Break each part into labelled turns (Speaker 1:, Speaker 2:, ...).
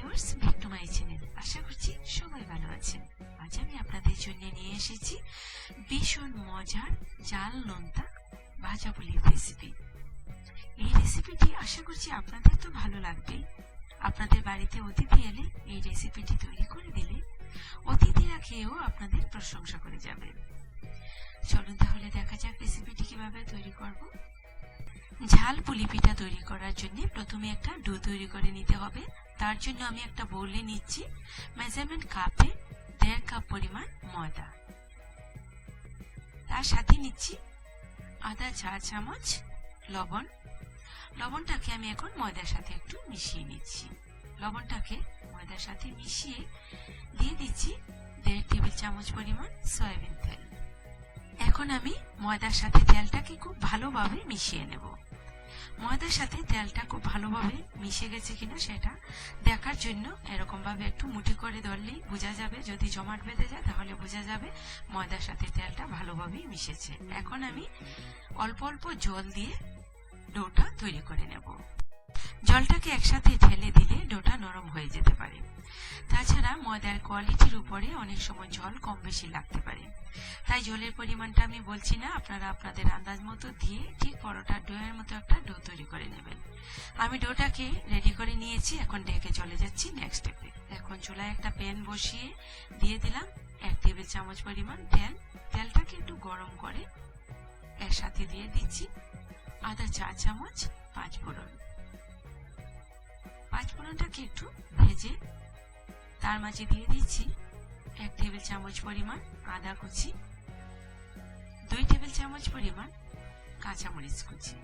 Speaker 1: Viewers back channel. আশা করছি সবাই ভালো আছেন। আজ আমি আপনাদের জন্য নিয়ে এসেছি ভীষণ মজার জাল নোনতা ভাজা পুলির রেসিপি এই রেসিপিটি আশা করছি আপনাদের তো ভালো লাগবেই আপনাদের বাড়িতে অতিথি এলে এই রেসিপিটি তৈরি করে দিলে অতিথিরা খেয়েও আপনাদের প্রশংসা করে যাবে। চলুন তাহলে দেখা যাক রেসিপিটি কীভাবে তৈরি করব। ঝাল পুলি পিঠা তৈরি করার জন্য প্রথমে একটা ডো তৈরি করে নিতে হবে। তার জন্য আমি একটা বৌলে নিচ্ছি। মেজারমেন্ট কাপে দেড় কাপ পরিমাণ ময়দা। তার সাথে নিচ্ছি আদা চা চামচ লবণ। লবণটাকে আমি এখন ময়দার সাথে একটু মিশিয়ে নিচ্ছি। লবণটাকে ময়দার সাথে মিশিয়ে দিয়ে দিচ্ছি দেড় টেবিল চামচ পরিমাণ সয়াবিন তেল। এখন আমি ময়দার সাথে তেলটাকে খুব ভালোভাবে মিশিয়ে নেব। ময়দার সাথে তেলটা খুব ভালোভাবে মিশে গেছে কিনা সেটা দেখার জন্য এরকম ভাবে একটু মুঠি করে ধরলেই বোঝা যাবে। যদি জমাট বেঁধে যায় তাহলে বোঝা যাবে ময়দার সাথে তেলটা ভালোভাবেই মিশেছে। এখন আমি অল্প অল্প জল দিয়ে ডোটা তৈরি করে নেব। জলটাকে একসাথে ঢেলে দিলে ডোটা নরম হয়ে যেতে পারে। তাছাড়া ময়দার কোয়ালিটির উপরে অনেক সময় জল কম বেশি লাগতে পারে। তাই জলের পরিমাণটা আমি বলছি না, আপনারা আপনাদের আন্দাজ মতো দিয়ে ঠিক পরোটার ডোয়ের মতো একটা ডো তৈরি করে নেবেন। আমি ডোটাকে রেডি করে নিয়েছি, এখন ডেকে চলে যাচ্ছি নেক্সট স্টেপে এখন চুলায় একটা প্যান বসিয়ে দিয়ে দিলাম, এক টেবিল চামচ পরিমাণ তেল। তেলটাকে একটু গরম করে এর সাথে দিয়ে দিচ্ছি, আদা চা চামচ, পাঁচ ফোড়ন। পাঁচ ফোড়নটাকে একটু ভেজে তার মাঝে দিয়ে দিচ্ছি এক টেবিল চামচ পরিমাণ আদা কুচি, দুই টেবিল চামচ পরিমাণ কাঁচামরিচ কুচি।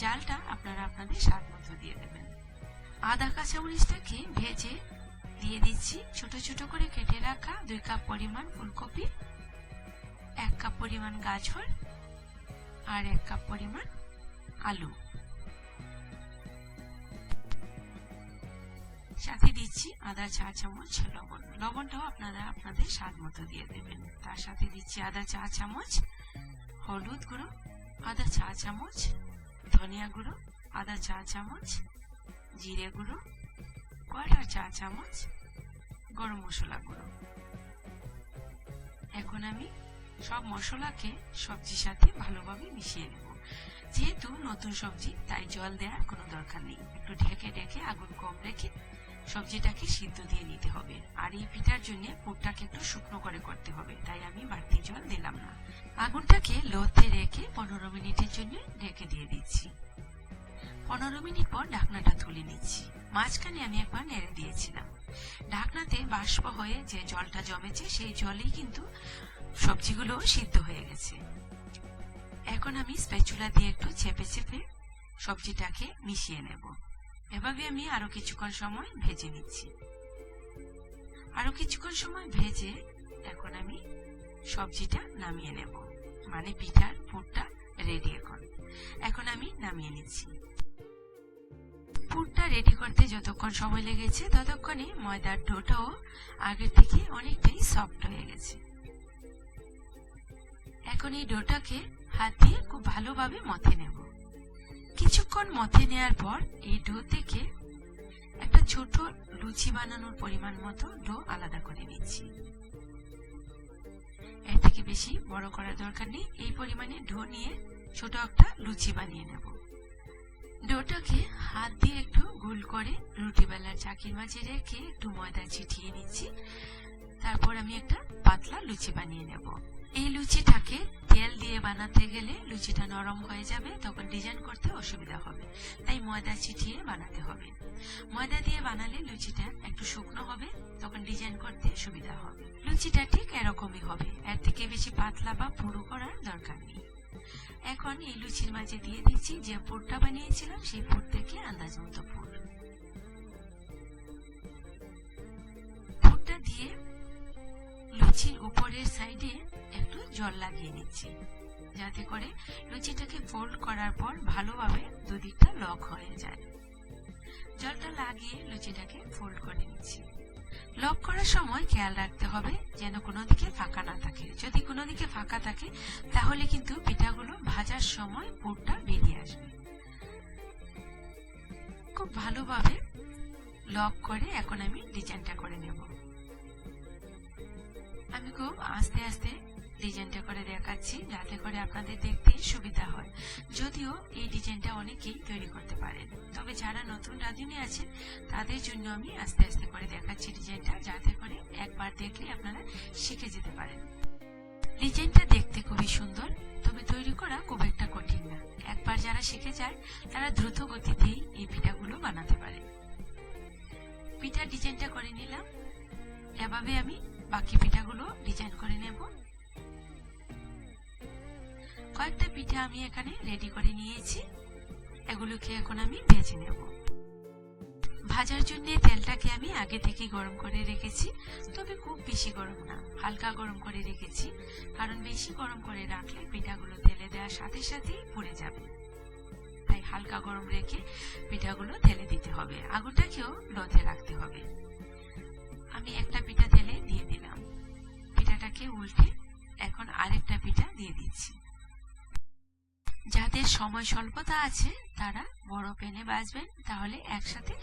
Speaker 1: জালটা আপনারা আপনাদের স্বাদ মতো দিয়ে দেবেন। আদা কাঁচামরিচটাকে ভেজে দিয়ে দিচ্ছি। ছোট ছোট করে কেটে রাখা দুই কাপ পরিমাণ ফুলকপি, এক কাপ পরিমাণ গাজর আর এক কাপ পরিমাণ আলু। সাথে দিচ্ছি আদা চা চামচ, লবণ। লবণটাও আপনারা আপনাদের স্বাদ মতো দিয়ে দেবেন। তার সাথে দিচ্ছি আদা চা চামচ, হলুদ গুঁড়ো, আদা চা চামচ, ধনিয়া গুঁড়ো, আদা চা চামচ, জিরে গুঁড়ো কয়টা চা চামচ, গরম মশলা গুঁড়ো। এখন আমি সব মশলাকে সবজির সাথে ভালোভাবে মিশিয়ে নেব। যেহেতু নতুন সবজি, তাই জল দেওয়ার কোনো দরকার নেই। একটু ঢেকে ঢেকে আগুন কম রেখে সবজিটাকে সিদ্ধ দিয়ে নিতে হবে। আর এই পিঠার জন্য পুরটাকে একটু শুকনো করে করতে হবে। তাই আমি বাড়তি জল দিলাম না। আগুনটাকে লোতে রেখে পনেরো মিনিটের জন্য ঢেকে দিয়ে দিচ্ছি। পনেরো মিনিট পর ঢাকনাটা তুলে নিচ্ছি। মাঝখানে আমি একবার নেড়ে দিয়েছিলাম। ঢাকনাতে বাষ্প হয়ে যে জলটা জমেছে, সেই জলেই কিন্তু সবজিগুলো সিদ্ধ হয়ে গেছে। এখন আমি স্প্যাচুলা দিয়ে একটু চেপে চেপে সবজিটাকে মিশিয়ে নেব। এভাবে আমি আরও কিছুক্ষণ সময় ভেজে নিচ্ছি। আরও কিছুক্ষণ সময় ভেজে এখন আমি সবজিটা নামিয়ে নেব। মানে পিঠার পুরটা রেডি এখন। এখন আমি নামিয়ে নিচ্ছি। পুরটা রেডি করতে যতক্ষণ সময় লেগেছে, ততক্ষণে ময়দার ডোটাও আগের থেকে অনেকটাই সফট হয়ে গেছে। এখন এই ডোটাকে হাত দিয়ে খুব ভালোভাবে মথে নেব। কিছুক্ষণ মথে নেয়ার পর এই ডো থেকে একটা ছোট লুচি বানানোর পরিমাণ মতো ডো আলাদা করে নিচ্ছি। এর থেকে বেশি বড় করার দরকার নেই। এই পরিমাণে ডো নিয়ে ছোট একটা লুচি বানিয়ে নেব। ডোটাকে হাত দিয়ে একটু গোল করে রুটি বেলার চাকির মাঝে রেখে একটু ময়দা ছিটিয়ে নিচ্ছি। তারপর আমি একটা পাতলা লুচি বানিয়ে নেব। এই লুচিটাকে তেল দিয়ে বানাতে গেলে লুচিটা নরম হয়ে যাবে, তখন ডিজাইন করতে অসুবিধা হবে। তাই ময়দা ছিটিয়ে বানাতে হবে। ময়দা দিয়ে বানালে লুচিটা একটু শুকনো হবে, তখন ডিজাইন করতে সুবিধা হবে। লুচিটা ঠিক এরকমই হবে, এর থেকে বেশি পাতলা বা পুরু করার দরকার নেই। এখন এই লুচির মাঝে দিয়ে দিচ্ছি যে পুরটা বানিয়েছিলাম, সেই পুর থেকে আন্দাজ মতো লুচির উপরের সাইডে একটু জল লাগিয়ে নিচ্ছি। যাতে করে লুচিটাকে ফোল্ড করার পর ভালোভাবে দুদিকটা লক হয়ে যায়। জলটা লাগিয়ে লুচিটাকে ফোল্ড করে নিচ্ছি। লক করার সময় খেয়াল রাখতে হবে যেন কোনো দিকে ফাঁকা না থাকে। যদি কোনো দিকে ফাঁকা থাকে, তাহলে কিন্তু পিঠাগুলো ভাজার সময় পুরটা বেরিয়ে আসবে। খুব ভালোভাবে লক করে এখন আমি ডিজাইনটা করে নেব। আমি খুব আস্তে আস্তে ডিজাইনটা করে দেখাচ্ছি, যাতে করে আপনাদের দেখতে সুবিধা হয়। যদিও এই ডিজাইনটা অনেকেই তৈরি করতে পারেন। তবে যারা নতুন রাঁধুনি আছেন, তাদের জন্য আমি আস্তে আস্তে করে দেখাচ্ছি ডিজাইনটা যাতে করে একবার দেখলে আপনারা শিখে যেতে পারেন। ডিজাইনটা দেখতে খুবই সুন্দর, তবে তৈরি করা খুব একটা কঠিন না। একবার যারা শিখে যায়, তারা দ্রুত গতিতেই এই পিঠাগুলো বানাতে পারে। পিঠার ডিজাইনটা করে নিলাম। এভাবে আমি বাকি পিঠাগুলো ডিজাইন করে নেব। কয়েকটা পিঠা আমি এখানে রেডি করে নিয়েছি। এগুলোকে এখন আমি ভেজে নেব। ভাজার জন্য তেলটাকে আমি আগে থেকে গরম করে রেখেছি। তবে খুব বেশি গরম না, হালকা গরম করে রেখেছি। কারণ বেশি গরম করে রাখলে পিঠাগুলো তেলে দেওয়ার সাথে সাথেই পুড়ে যাবে। তাই হালকা গরম রেখে পিঠাগুলো তেলে দিতে হবে। আগুনটাকেও লোতে রাখতে হবে। আমি একটা পিঠা তেলে দিয়ে দিলাম। পিঠাটাকে উল্টে এখন আরেকটা পিঠা দিয়ে দিচ্ছি। যাদের সময় স্বল্পতা আছে, তারা বড় পেনে বাজবেন, তাহলে একসাথে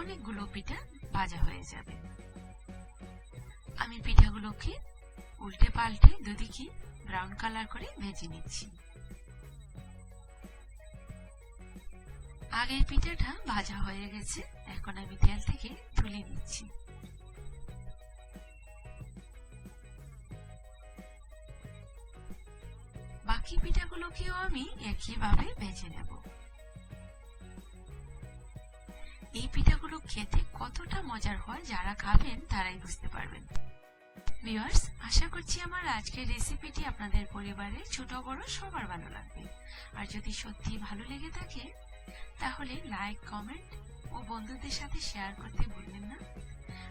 Speaker 1: অনেকগুলো পিঠা ভাজা হয়ে যাবে। আমি পিঠাগুলোকে উল্টে পাল্টে দুদিকে ব্রাউন কালার করে ভেজে নিচ্ছি। আগের পিঠাটা ভাজা হয়ে গেছে, এখন আমি তেল থেকে তুলে নিচ্ছি। পিঠাগুলোকেও আমি একইভাবে ভেজে নেব। এই পিঠাগুলো খেতে কতটা মজার হয় যারা খাবেন তারাই বুঝতে পারবেন। ভিউয়ার্স, আশা করছি আমার আজকের রেসিপিটি আপনাদের পরিবারে ছোট বড় সবার ভালো লাগবে। আর যদি সত্যি ভালো লেগে থাকে, তাহলে লাইক, কমেন্ট ও বন্ধুদের সাথে শেয়ার করতে ভুলবেন না।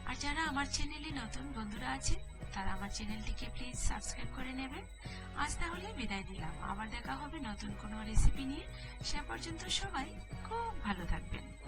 Speaker 1: আর যারা আমার চ্যানেলে নতুন বন্ধুরা আছে তারা আমার চ্যানেলটিকে প্লিজ সাবস্ক্রাইব করে নেবেন। আজ তাহলে বিদায় নিলাম। আবার দেখা হবে নতুন কোনো রেসিপি নিয়ে। সে পর্যন্ত সবাই খুব ভালো থাকবেন।